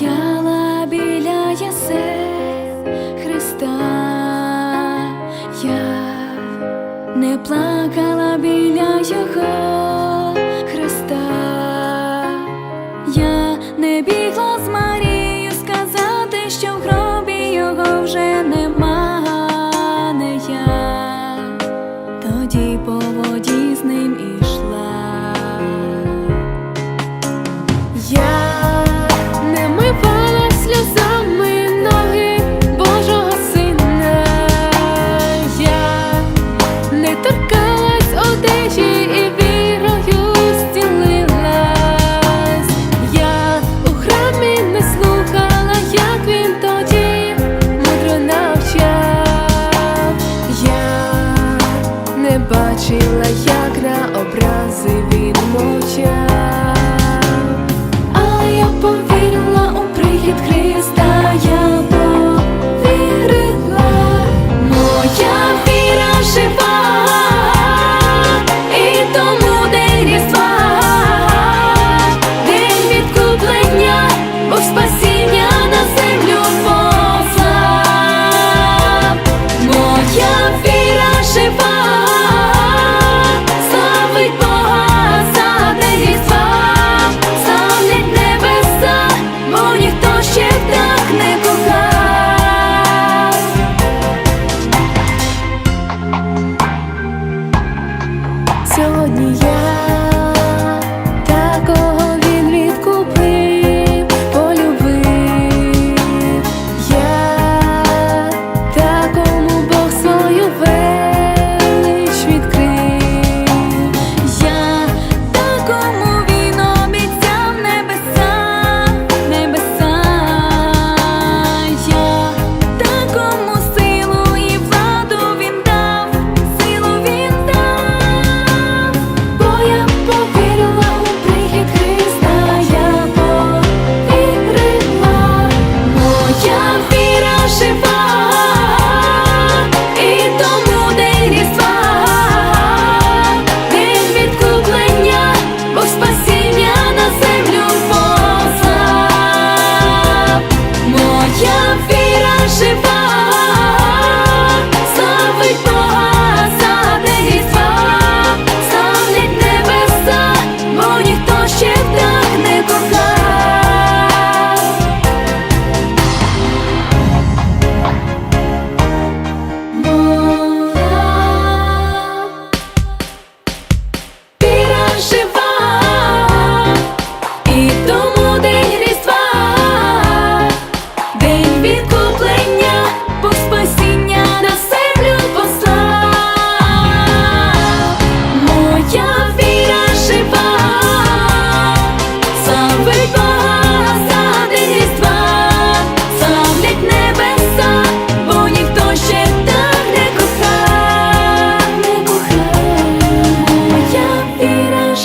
стояла біля ясен Христа, я не плакала біля його. Вчила, як на образи він мовчав.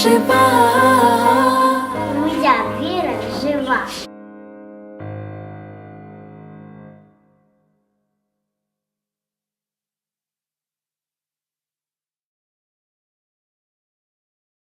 是吧？